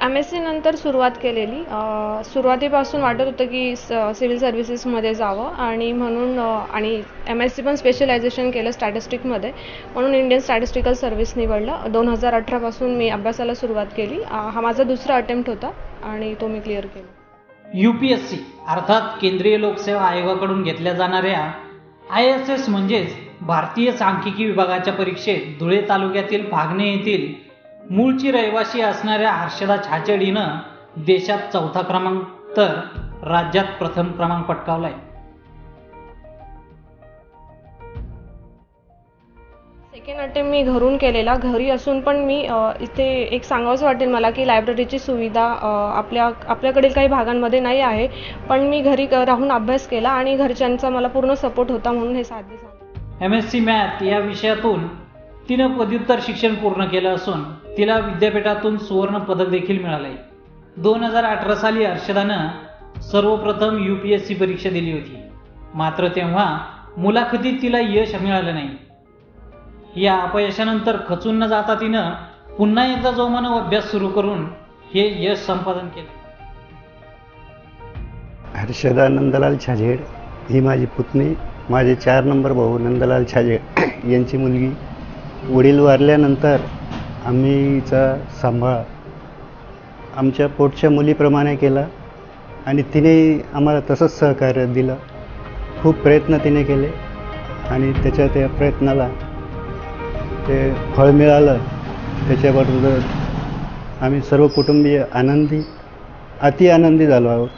M S C नंतर सुरुवात केलेली. सुरुवातीपासून वाटत होतं की स सिव्हिल सर्व्हिसेसमध्ये जावं आणि म्हणून आणि एम एस सी पण स्पेशलायझेशन केलं स्टॅटिस्टिकमध्ये म्हणून इंडियन स्टॅटिस्टिकल सर्व्हिस निवडलं. दोन हजार अठरापासून मी अभ्यासाला सुरुवात केली. हा माझा दुसरा अटेम्प्ट होता आणि तो मी क्लिअर केला. यू पी एस सी अर्थात केंद्रीय लोकसेवा आयोगाकडून घेतल्या जाणाऱ्या आय एस एस म्हणजेच भारतीय सांख्यिकी विभागाच्या परीक्षेत धुळे तालुक्यातील फागणे येथील मूळची रहिवासी असणाऱ्या हर्षदा छाचड हिनं देशात चौथा क्रमांक तर राज्यात प्रथम क्रमांक पटकावलाय. सेकंड अटेम्प्ट मी घरून केलेला. घरी असून पण मी इथे एक सांगावंसं वाटेल मला की लायब्ररीची सुविधा आपल्या आपल्याकडील काही भागांमध्ये नाही आहे. पण मी घरी राहून अभ्यास केला आणि घरच्यांचा मला पूर्ण सपोर्ट होता म्हणून हे साध्य झालं. एम एस सी मॅथ या विषयातून तिनं पदव्युत्तर शिक्षण पूर्ण केलं असून तिला विद्यापीठातून सुवर्ण पदक देखील मिळालंय. दोन हजार अठरा साली हर्षदानं सर्वप्रथम यू पी एस सी परीक्षा दिली होती. मात्र तेव्हा मुलाखतीत तिला यश मिळालं नाही. या अपयशानंतर खचून न जाता तिनं पुन्हा एकदा जोमानं अभ्यास सुरू करून हे यश संपादन केलं. हर्षदा नंदलाल छाजेड ही माझी पुतणी माझे चार नंबर भाऊ नंदलाल छाजेड यांची मुलगी वडील वारल्यानंतर आम्हीचा सांभाळ आमच्या पोटच्या मुलीप्रमाणे केला आणि तिने आम्हाला तसंच सहकार्य दिलं. खूप प्रयत्न तिने केले आणि त्याच्या त्या प्रयत्नाला ते फळ मिळालं. त्याच्याबरोबर आम्ही सर्व कुटुंबीय आनंदी अति आनंदी झालो आहोत.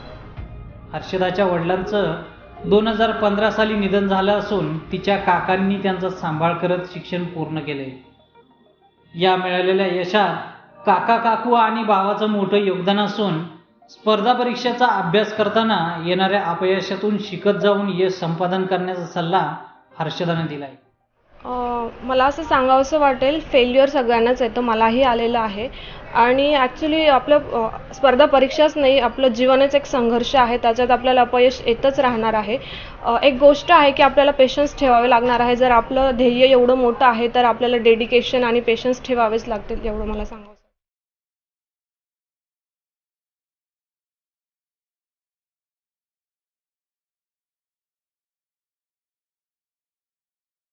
हर्षदाच्या वडिलांचं दोन हजार पंधरा साली निधन झालं असून तिच्या काकांनी त्यांचा सांभाळ करत शिक्षण पूर्ण केले. या मिळालेल्या यशात काका काकू आणि भावाचं मोठं योगदान असून स्पर्धा परीक्षेचा अभ्यास करताना येणाऱ्या अपयशातून शिकत जाऊन यश संपादन करण्याचा सल्ला हर्षदाने दिलाय. मला असं सांगावंसं वाटेल फेल्युअर सगळ्यांनाच येतं मलाही आलेलं आहे. आणि ॲक्च्युली आपलं स्पर्धा परीक्षाच नाही आपलं जीवनच एक संघर्ष आहे त्याच्यात आपल्याला अपयश येतच राहणार आहे. एक गोष्ट आहे की आपल्याला पेशन्स ठेवावे लागणार आहे. जर आपलं ध्येय एवढं मोठं आहे तर आपल्याला डेडिकेशन आणि पेशन्स ठेवावेच लागतील एवढं मला सांगावं